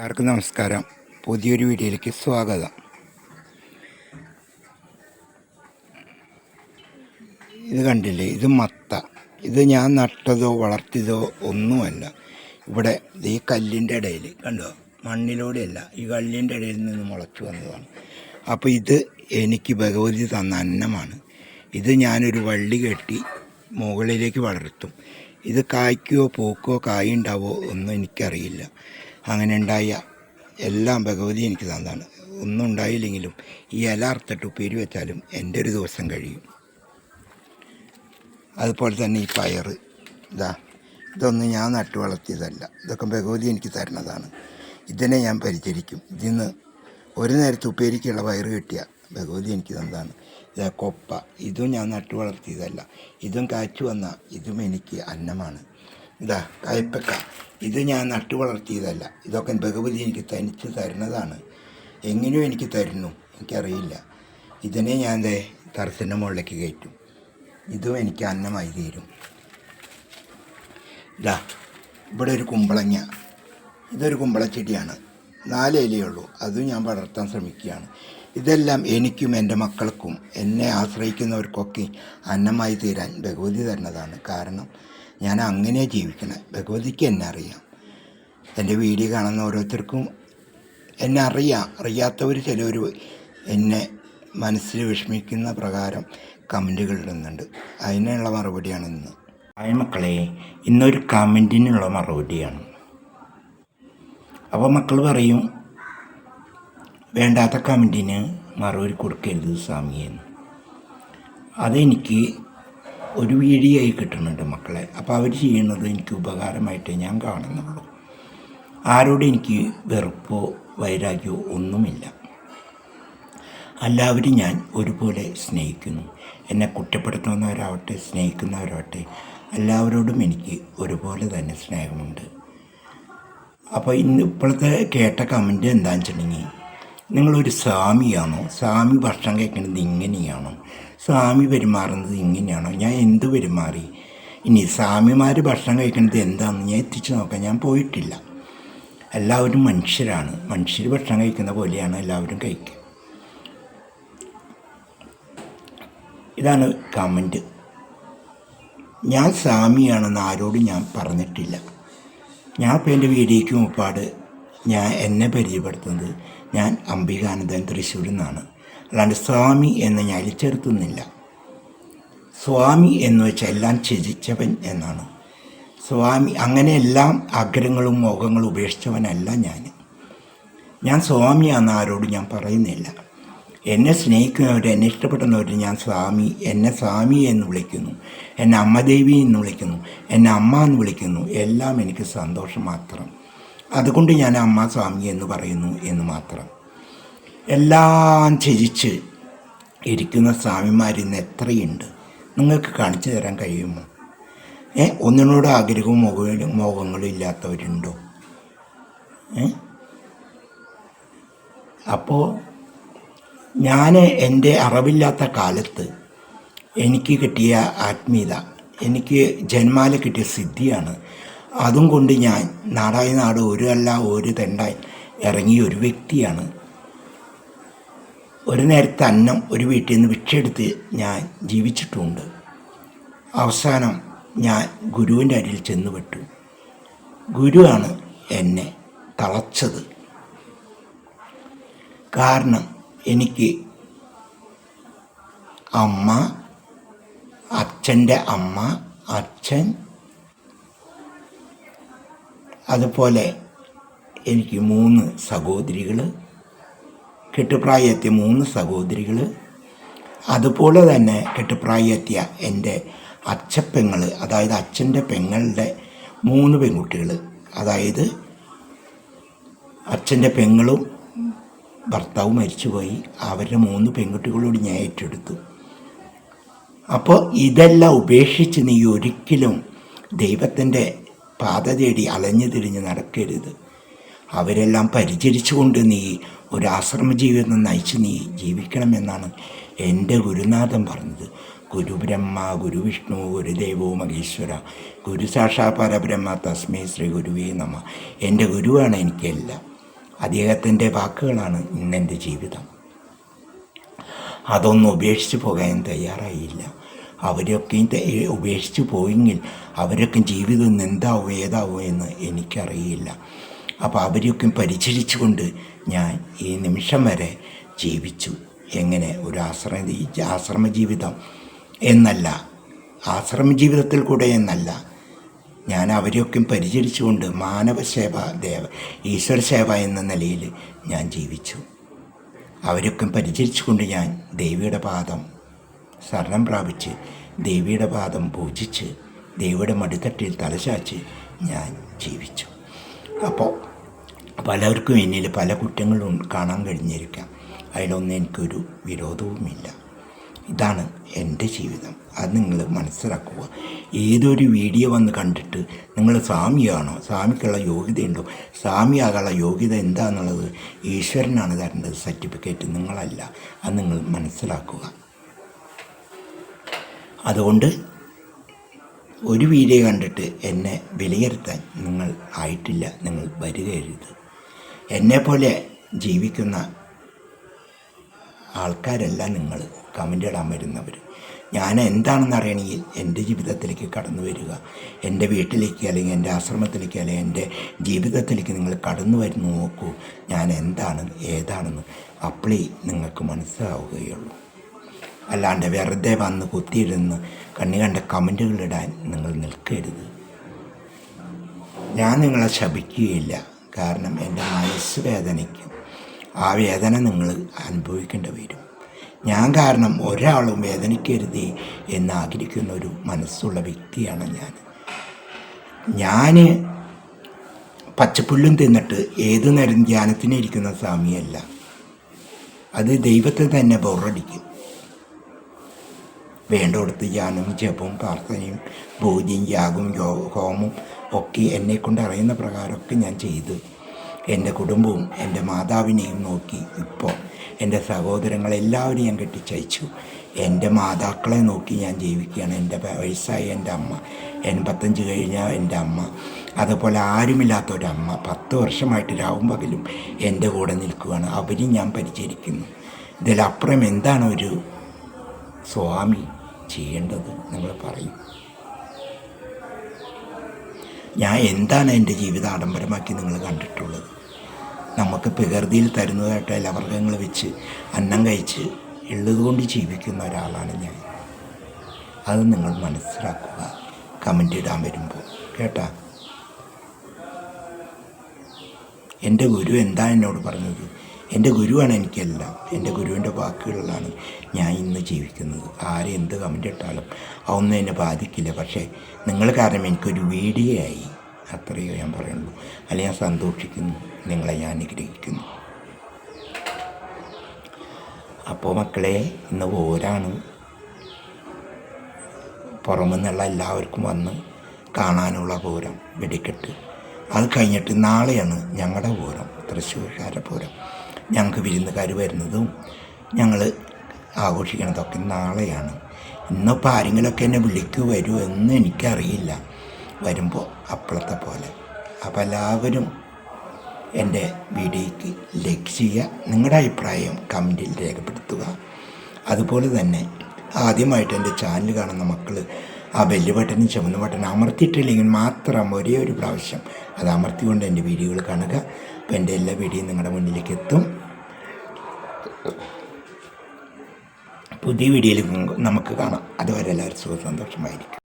എല്ലാവർക്കും നമസ്കാരം. പുതിയൊരു വീഡിയോയിലേക്ക് സ്വാഗതം. ഇത് കണ്ടില്ലേ? ഇത് മത്ത. ഇത് ഞാൻ നട്ടതോ വളർത്തിയതോ ഒന്നുമല്ല. ഇവിടെ ഈ കല്ലിന്റെ ഇടയിൽ കണ്ടോ? മണ്ണിലൂടെയല്ല ഈ കല്ലിന്റെ ഇടയിൽ നിന്ന് മുളച്ചു വന്നതാണ്. അപ്പോൾ ഇത് എനിക്ക് ഭഗവതി തന്ന അന്നമാണ്. ഇത് ഞാനൊരു വള്ളി കെട്ടി മുകളിലേക്ക് വളർത്തും. ഇത് കായ്ക്കുകയോ പൂക്കോ കായുണ്ടാവോ ഒന്നും എനിക്കറിയില്ല. അങ്ങനെ ഉണ്ടായ എല്ലാം ഭഗവതി എനിക്ക് തന്നതാണ്. ഒന്നും ഉണ്ടായില്ലെങ്കിലും ഈ ഇല ഉപ്പേരി വെച്ചാലും എന്റെ ഒരു ദിവസം കഴിയും. അതുപോലെ തന്നെ ഈ പയർ ഇതാ ഇതൊന്നും ഞാൻ നട്ടു വളർത്തിയതല്ല. ഇതൊക്കെ ഭഗവതി എനിക്ക് തരുന്നതാണ്. ഇതിനെ ഞാൻ പരിചരിക്കും. ഇതിന്ന് ഒരു നേരത്തെ ഉപ്പേരിക്കുള്ള പയർ കിട്ടിയ ഭഗവതി എനിക്ക് തന്നതാണ്. ഇതാ കൊപ്പ ഇതും ഞാൻ നട്ടു വളർത്തിയതല്ല. ഇതും കാച്ചു വന്ന ഇതും എനിക്ക് അന്നമാണ്. ഇതാ കയ്പ്പക്ക ഇത് ഞാൻ നട്ടു വളർത്തിയതല്ല. ഇതൊക്കെ ഭഗവതി എനിക്ക് തനിച്ച് തരുന്നതാണ്. എങ്ങനെയോ എനിക്ക് തരുന്നു. എനിക്കറിയില്ല. ഇതിനെ ഞാൻ തറസിന്റെ മുകളിലേക്ക് കയറ്റും. ഇതും എനിക്ക് അന്നമായി തീരും. ഇതാ ഇവിടെ ഒരു കുമ്പളങ്ങ. ഇതൊരു കുമ്പളച്ചെടിയാണ്. നാല് ഇലയേ ഉള്ളൂ. അതും ഞാൻ വളർത്താൻ ശ്രമിക്കുകയാണ്. ഇതെല്ലാം എനിക്കും എന്റെ മക്കൾക്കും എന്നെ ആശ്രയിക്കുന്നവർക്കൊക്കെ അന്നമായി തീരാൻ ഭഗവതി തരുന്നതാണ്. കാരണം ഞാൻ അങ്ങനെ ജീവിക്കണേ. ഭഗവതിക്ക് എന്നെ അറിയാം. എന്റെ വീഡിയോ കാണുന്ന ഓരോരുത്തർക്കും എന്നെ അറിയാം. അറിയാത്തവർ ചിലവർ എന്നെ മനസ്സിൽ വിഷമിക്കുന്ന പ്രകാരം കമന്റുകൾ ഇടുന്നുണ്ട്. അതിനുള്ള മറുപടിയാണ് ഇന്ന്. ഹായ് മക്കളെ ഇന്നൊരു കമന്റിനുള്ള മറുപടിയാണ്. അപ്പോൾ മക്കൾ പറയും വേണ്ടാത്ത കമന്റിന് മറുപടി കൊടുക്കരുത് സ്വാമിയെന്ന് അതെനിക്ക് ഒരു വീഡിയോ കിട്ടുന്നുണ്ട് മക്കളെ. അപ്പോൾ അവർ ചെയ്യുന്നത് എനിക്ക് ഉപകാരമായിട്ടേ ഞാൻ കാണുന്നുള്ളൂ. ആരോടും എനിക്ക് വെറുപ്പോ വൈരാഗ്യമോ ഒന്നുമില്ല. എല്ലാവരും ഞാൻ ഒരുപോലെ സ്നേഹിക്കുന്നു. എന്നെ കുറ്റപ്പെടുത്തുന്നവരാവട്ടെ സ്നേഹിക്കുന്നവരാവട്ടെ എല്ലാവരോടും എനിക്ക് ഒരുപോലെ തന്നെ സ്നേഹമുണ്ട്. അപ്പോൾ ഇന്ന് ഇപ്പോഴത്തെ കേട്ട കമന്റ് എന്താണെന്ന് വെച്ചിട്ടുണ്ടെങ്കിൽ നിങ്ങളൊരു സ്വാമിയാണോ? സ്വാമി ഭക്ഷണം കഴിക്കുന്നത് ഇങ്ങനെയാണോ? സ്വാമി പെരുമാറുന്നത് ഇങ്ങനെയാണോ? ഞാൻ എന്ത് പെരുമാറി? ഇനി സ്വാമിമാർ ഭക്ഷണം കഴിക്കുന്നത് എന്താണെന്ന് ഞാൻ എത്തിച്ചു നോക്കാൻ ഞാൻ പോയിട്ടില്ല. എല്ലാവരും മനുഷ്യരാണ്. മനുഷ്യർ ഭക്ഷണം കഴിക്കുന്ന പോലെയാണ് എല്ലാവരും കഴിക്കുക. ഇതാണ് കമന്റ് ഞാൻ സ്വാമിയാണെന്ന് ആരോടും ഞാൻ പറഞ്ഞിട്ടില്ല. ഞാൻ ഇപ്പോൾ എന്റെ വീഡിയോയ്ക്ക് മുപ്പാട് ഞാൻ എന്നെ പരിചയപ്പെടുത്തുന്നത് ഞാൻ അംബികാനന്ദൻ തൃശ്ശൂരിൽ നിന്നാണ്. അല്ലാണ്ട് സ്വാമി എന്ന് ഞാൻ ചേർത്തുന്നില്ല സ്വാമി എന്ന് വെച്ചാൽ എല്ലാം ത്യജിച്ചവൻ എന്നാണ്. സ്വാമി അങ്ങനെ എല്ലാം ആഗ്രഹങ്ങളും മോഹങ്ങളും ഉപേക്ഷിച്ചവനല്ല ഞാൻ. ഞാൻ സ്വാമിയാണെന്ന് ആരോടും ഞാൻ പറയുന്നില്ല. എന്നെ സ്നേഹിക്കുന്നവർ എന്നെ ഇഷ്ടപ്പെടുന്നവർ ഞാൻ സ്വാമി എന്നെ സ്വാമി എന്ന് വിളിക്കുന്നു എന്നെ അമ്മദേവി എന്ന് വിളിക്കുന്നു എന്നെ അമ്മ എന്ന് വിളിക്കുന്നു. എല്ലാം എനിക്ക് സന്തോഷം മാത്രം. അതുകൊണ്ട് ഞാൻ അമ്മ സ്വാമി എന്ന് പറയുന്നു എന്ന് മാത്രം. എല്ലാം ത്യജിച്ച് ഇരിക്കുന്ന സ്വാമിമാർ ഇന്ന് എത്രയുണ്ട്? നിങ്ങൾക്ക് കാണിച്ചു തരാൻ കഴിയുമോ? ഏ? ഒന്നിനോട് ആഗ്രഹവും മുഖവും മോഹങ്ങളും ഇല്ലാത്തവരുണ്ടോ? ഏ? അപ്പോൾ ഞാൻ എന്റെ അറിവില്ലാത്ത കാലത്ത് എനിക്ക് കിട്ടിയ ആത്മീയത എനിക്ക് ജന്മാല കിട്ടിയ സിദ്ധിയാണ്. അതും കൊണ്ട് ഞാൻ നാടായി നാട് ഒരു അല്ല ഒരു തെണ്ടായി ഇറങ്ങിയ ഒരു വ്യക്തിയാണ്. ഒരു നേരത്തെ അന്നം ഒരു വീട്ടിൽ നിന്ന് ഭിക്ഷയെടുത്ത് ഞാൻ ജീവിച്ചിട്ടുമുണ്ട് അവസാനം ഞാൻ ഗുരുവിന്റെ അരിയിൽ ചെന്ന് വിട്ടു ഗുരുവാണ് എന്നെ തളച്ചത്. കാരണം എനിക്ക് അമ്മ അച്ഛന്റെ അമ്മ അച്ഛൻ അതുപോലെ എനിക്ക് മൂന്ന് സഹോദരികൾ കെട്ടുപ്രായത്തിയ മൂന്ന് സഹോദരികൾ അതുപോലെ തന്നെ കെട്ടുപ്രായത്തിയ എന്റെ അച്ഛപ്പെങ്ങൾ അതായത് അച്ഛന്റെ പെങ്ങളുടെ മൂന്ന് പെൺകുട്ടികൾ അതായത് അച്ഛന്റെ പെങ്ങളും ഭർത്താവും മരിച്ചുപോയി. അവരുടെ മൂന്ന് പെൺകുട്ടികളോട് ഞാൻ ഏറ്റെടുത്തു. അപ്പോൾ ഇതെല്ലാം ഉപേക്ഷിച്ച് നീ ഒരിക്കലും ദൈവത്തിന്റെ പാത തേടി അലഞ്ഞു തിരിഞ്ഞ് നടക്കരുത്. അവരെല്ലാം പരിചരിച്ചുകൊണ്ട് നീ ഒരു ജീവിതം നയിച്ച് നീ ജീവിക്കണമെന്നാണ് എന്റെ ഗുരുനാഥൻ പറഞ്ഞത്. ഗുരുബ്രഹ്മ ഗുരുവിഷ്ണു ഗുരുദേവോ മഹേശ്വര. ഗുരു സാക്ഷാ പരബ്രഹ്മ തസ്മേ ശ്രീ ഗുരുവേ നമ. എന്റെ ഗുരുവാണ് എനിക്കെല്ലാം അദ്ദേഹത്തിന്റെ വാക്കുകളാണ് ഇന്നെന്റെ ജീവിതം. അതൊന്നും ഉപേക്ഷിച്ച് പോകാൻ തയ്യാറായില്ല. അവരൊക്കെയും ഉപേക്ഷിച്ച് പോയെങ്കിൽ അവരൊക്കെ ജീവിതം എന്താവും ഏതാവും എന്ന് എനിക്കറിയില്ല. അപ്പോൾ അവരെയൊക്കെ പരിചരിച്ചുകൊണ്ട് ഞാൻ ഈ നിമിഷം വരെ ജീവിച്ചു. എങ്ങനെ? ഒരു ആശ്രമ ആശ്രമ ജീവിതം എന്നല്ല. ആശ്രമ ജീവിതത്തിൽ കൂടെ എന്നല്ല. ഞാൻ അവരെയൊക്കെ പരിചരിച്ചുകൊണ്ട് മാനവസേവ ദേവ ഈശ്വര സേവ എന്ന നിലയിൽ ഞാൻ ജീവിച്ചു. അവരൊക്കെ പരിചരിച്ചുകൊണ്ട് ഞാൻ ദേവിയുടെ പാദം ശരണം പ്രാപിച്ച് ദേവിയുടെ പാദം പൂജിച്ച് ദേവിയുടെ മടിത്തട്ടിൽ തലചാച്ച് ഞാൻ ജീവിച്ചു. അപ്പോൾ പലർക്കും എന്നിൽ പല കുറ്റങ്ങളും കാണാൻ കഴിഞ്ഞിരിക്കാം. അതിലൊന്നും എനിക്കൊരു വിരോധവുമില്ല. ഇതാണ് എന്റെ ജീവിതം. അത് നിങ്ങൾ മനസ്സിലാക്കുക. ഏതൊരു വീഡിയോ വന്ന് കണ്ടിട്ട് നിങ്ങൾ സ്വാമിയാണോ? സ്വാമിക്കുള്ള യോഗ്യതയുണ്ടോ സ്വാമിയാകാനുള്ള യോഗ്യത എന്താണെന്നുള്ളത് ഈശ്വരനാണ് തരേണ്ടത്. സർട്ടിഫിക്കറ്റ് നിങ്ങളല്ല. അത് നിങ്ങൾ മനസ്സിലാക്കുക. അതുകൊണ്ട് ഒരു വീഡിയോ കണ്ടിട്ട് എന്നെ വിലയിരുത്താൻ നിങ്ങൾ ആയിട്ടില്ല നിങ്ങൾ വരികയരുത്. എന്നെപ്പോലെ ജീവിക്കുന്ന ആൾക്കാരല്ല നിങ്ങൾ കമന്റ് ഇടാൻ വരുന്നവർ. ഞാൻ എന്താണെന്ന് അറിയണമെങ്കിൽ എന്റെ ജീവിതത്തിലേക്ക് കടന്നു വരിക. എന്റെ വീട്ടിലേക്ക് അല്ലെങ്കിൽ എന്റെ ആശ്രമത്തിലേക്ക് അല്ലെങ്കിൽ എന്റെ ജീവിതത്തിലേക്ക് നിങ്ങൾ കടന്നു വരുന്നു നോക്കൂ. ഞാൻ എന്താണ് ഏതാണെന്ന് അപ്പോഴേ നിങ്ങൾക്ക് മനസ്സിലാവുകയുള്ളൂ. അല്ലാണ്ട് വെറുതെ വന്ന് കുത്തിയിരുന്ന് കണ്ണി കണ്ട കമന്റുകളിടാൻ നിങ്ങൾ നിൽക്കരുത്. ഞാൻ നിങ്ങളെ ശപിക്കുകയില്ല. കാരണം എന്റെ മനസ്സ് വേദനയ്ക്കും ആ വേദന നിങ്ങൾ അനുഭവിക്കേണ്ടി വരും. ഞാൻ കാരണം ഒരാളും വേദനിക്കരുതേ എന്ന് ആഗ്രഹിക്കുന്ന ഒരു മനസ്സുള്ള വ്യക്തിയാണ് ഞാൻ. ഞാൻ പച്ചപ്പുല്ലും തിന്നിട്ട് ഏത് നേരം ധ്യാനത്തിനിരിക്കുന്ന സ്വാമിയല്ല അത് ദൈവത്തെ തന്നെ ബോറടിക്കും. വേണ്ടടുത്ത് ധ്യാനവും ജപവും പ്രാർത്ഥനയും പൂജയും യാഗവും യോ ഹോമവും ഒക്കെ എന്നെക്കൊണ്ട് അറിയുന്ന പ്രകാരമൊക്കെ ഞാൻ ചെയ്തു. എന്റെ കുടുംബവും എന്റെ മാതാവിനെയും നോക്കി ഇപ്പോൾ എന്റെ സഹോദരങ്ങളെല്ലാവരും ഞാൻ കെട്ടിച്ചയച്ചു. എന്റെ മാതാക്കളെ നോക്കി ഞാൻ ജീവിക്കുകയാണ്. എന്റെ വയസ്സായ എന്റെ അമ്മ എൺപത്തഞ്ച് കഴിഞ്ഞ എന്റെ അമ്മ അതുപോലെ ആരുമില്ലാത്ത ഒരമ്മ. പത്ത് വർഷമായിട്ട് രാവും പകലും എന്റെ കൂടെ നിൽക്കുകയാണ്. അവരും ഞാൻ പരിചരിക്കുന്നു. ഇതിലപ്പുറം എന്താണ് ഒരു സ്വാമി? ചെയ്യേണ്ടത് നിങ്ങൾ പറയും. ഞാൻ എന്താണ് എന്റെ ജീവിതം ആഡംബരമാക്കി നിങ്ങൾ കണ്ടിട്ടുള്ളത്? നമുക്ക് പ്രകൃതിയിൽ തരുന്നതായിട്ട് ലവർഗങ്ങൾ വെച്ച് അന്നം കഴിച്ച് ഉള്ളതുകൊണ്ട് ജീവിക്കുന്ന ഒരാളാണ് ഞാൻ. അത് നിങ്ങൾ മനസ്സിലാക്കുക. കമന്റ് ഇടാൻ വരുമ്പോൾ. കേട്ടാ? എന്റെ ഗുരു എന്താ എന്നോട് പറഞ്ഞത്? എന്റെ ഗുരുവാണ് എനിക്കെല്ലാം. എന്റെ ഗുരുവിന്റെ വാക്കുകളിലാണ് ഞാൻ ഇന്ന് ജീവിക്കുന്നത്. ആരും എന്ത് കമന്റ് ഇട്ടാലും അതൊന്നും എന്നെ ബാധിക്കില്ല. പക്ഷേ നിങ്ങൾ കാരണം എനിക്കൊരു വീഡിയോ ആയി അത്രയോ ഞാൻ പറയുള്ളൂ. അല്ലെങ്കിൽ ഞാൻ സന്തോഷിക്കുന്നു. നിങ്ങളെ ഞാൻ അനുഗ്രഹിക്കുന്നു. അപ്പോൾ മക്കളെ ഇന്ന് ഓരാണ് പുറമെന്നുള്ള എല്ലാവർക്കും വന്ന് കാണാനുള്ള പൂരം വെടിക്കെട്ട്. അത് കഴിഞ്ഞിട്ട് നാളെയാണ് ഞങ്ങളുടെ പൂരം തൃശ്ശൂർക്കാരുടെ പൂരം ഞങ്ങൾക്ക് വിരുന്നുകാർ വരുന്നതും ഞങ്ങൾ ആഘോഷിക്കണതൊക്കെ നാളെയാണ്. ഇന്നിപ്പോൾ ആരെങ്കിലുമൊക്കെ എന്നെ വിളിക്കൂ വരുമോ എന്ന് എനിക്കറിയില്ല. വരുമ്പോൾ അപ്പോഴത്തെ പോലെ. അപ്പോൾ എല്ലാവരും എന്റെ വീഡിയോയ്ക്ക് ലൈക്ക് ചെയ്യുക. നിങ്ങളുടെ അഭിപ്രായം കമന്റിൽ രേഖപ്പെടുത്തുക. അതുപോലെ തന്നെ ആദ്യമായിട്ട് എന്റെ ചാനൽ കാണുന്ന മക്കൾ ആ ബെല്ല് ബട്ടനും ചുമന്ന ബട്ടനും അമർത്തിയിട്ടില്ലെങ്കിൽ മാത്രം ഒരേ ഒരു പ്രാവശ്യം അത് അമർത്തിക്കൊണ്ട് എന്റെ വീഡിയോകൾ കാണുക. അപ്പോൾ എന്റെ എല്ലാ വീഡിയോയും നിങ്ങളുടെ മുന്നിലേക്ക് എത്തും. പുതിയ വീഡിയോയിൽ നമുക്ക് കാണാം. അതുവരെ എല്ലാവരും സുഖ സന്തോഷമായിരിക്കും.